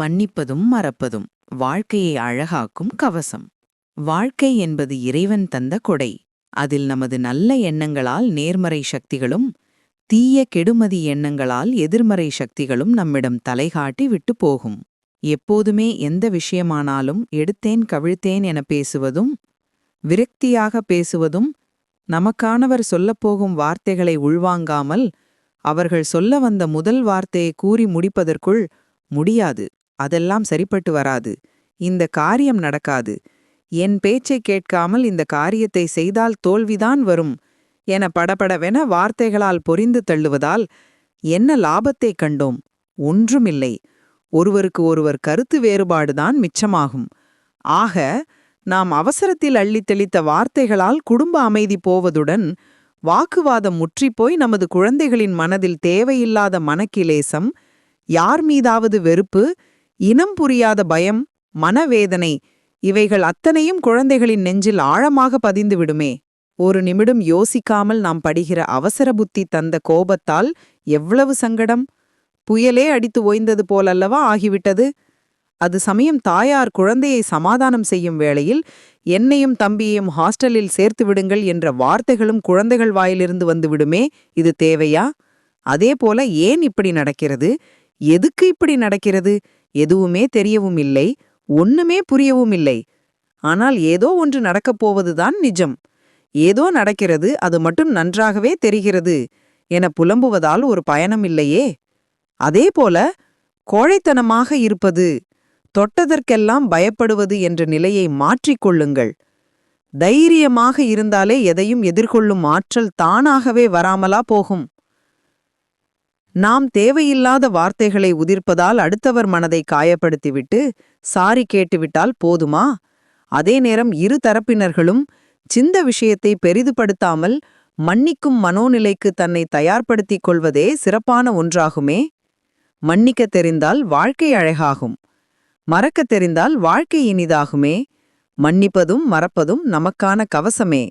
மன்னிப்பதும் மறப்பதும் வாழ்க்கையை அழகாக்கும் கவசம். வாழ்க்கை என்பது இறைவன் தந்த கொடை. அதில் நமது நல்ல எண்ணங்களால் நேர்மறை சக்திகளும் தீய கெடுமதி எண்ணங்களால் எதிர்மறை சக்திகளும் நம்மிடம் தலைகாட்டி விட்டு போகும். எப்போதுமே எந்த விஷயமானாலும் எடுத்தேன் கவிழ்த்தேன் என பேசுவதும் விரக்தியாக பேசுவதும் நமக்கானவர் சொல்லப்போகும் வார்த்தைகளை உள்வாங்காமல் அவர்கள் சொல்ல வந்த முதல் வார்த்தையை கூறி முடிப்பதற்குள் முடியாது. அதெல்லாம் சரிப்பட்டு வராது. இந்த காரியம் நடக்காது. என் பேச்சைக் கேட்காமல் இந்த காரியத்தை செய்தால் தோல்விதான் வரும் என படபடவென வார்த்தைகளால் பொறிந்து தள்ளுவதால் என்ன லாபத்தைக் கண்டோம்? ஒன்றுமில்லை. ஒருவருக்கு ஒருவர் கருத்து வேறுபாடுதான் மிச்சமாகும். ஆக நாம் அவசரத்தில் அள்ளித்தெளித்த வார்த்தைகளால் குடும்ப அமைதி போவதுடன் வாக்குவாதம் முற்றிப்போய் நமது குழந்தைகளின் மனதில் தேவையில்லாத மனக்கிலேசம் யார் மீதாவது வெறுப்பு இனம் புரியாத பயம் மனவேதனை இவைகள் அத்தனையும் குழந்தைகளின் நெஞ்சில் ஆழமாக பதிந்து விடுமே. ஒரு நிமிடம் யோசிக்காமல் நாம் படுகிற அவசர புத்தி தந்த கோபத்தால் எவ்வளவு சங்கடம்? புயலே அடித்து ஓய்ந்தது போலல்லவா ஆகிவிட்டது? அது சமயம் தாயார் குழந்தையை சமாதானம் செய்யும் வேளையில் என்னையும் தம்பியையும் ஹாஸ்டலில் சேர்த்து விடுங்கள் என்ற வார்த்தைகளும் குழந்தைகள் வாயிலிருந்து வந்துவிடுமே இது தேவையா? அதே போல ஏன் இப்படி நடக்கிறது? எதுக்கு இப்படி நடக்கிறது? எதுவுமே தெரியவும் இல்லை ஒண்ணுமே புரியவும் இல்லை. ஆனால் ஏதோ ஒன்று நடக்கப் போவதுதான் நிஜம். ஏதோ நடக்கிறது அது மட்டும் நன்றாகவே தெரிகிறது என புலம்புவதால் ஒரு பயணம் இல்லையே. அதேபோல கோழைத்தனமாக இருப்பது தொட்டதற்கெல்லாம் பயப்படுவது என்ற நிலையை மாற்றிக்கொள்ளுங்கள் தைரியமாக இருந்தாலே எதையும் எதிர்கொள்ளும் ஆற்றல் தானாகவே வராமலா போகும். நாம் தேவையில்லாத வார்த்தைகளை உதிர்ப்பதால் அடுத்தவர் மனதை காயப்படுத்திவிட்டு சாரி கேட்டுவிட்டால் போதுமா? அதே நேரம் இரு தரப்பினர்களும் சிந்த விஷயத்தை பெரிதுபடுத்தாமல் மன்னிக்கும் மனோநிலைக்கு தன்னை தயார்படுத்திக் கொள்வதே சிறப்பான ஒன்றாகுமே. மன்னிக்கத் தெரிந்தால் வாழ்க்கை அழகாகும். மறக்கத் தெரிந்தால் வாழ்க்கை இனிதாகுமே. மன்னிப்பதும் மறப்பதும் நமக்கான கவசமே.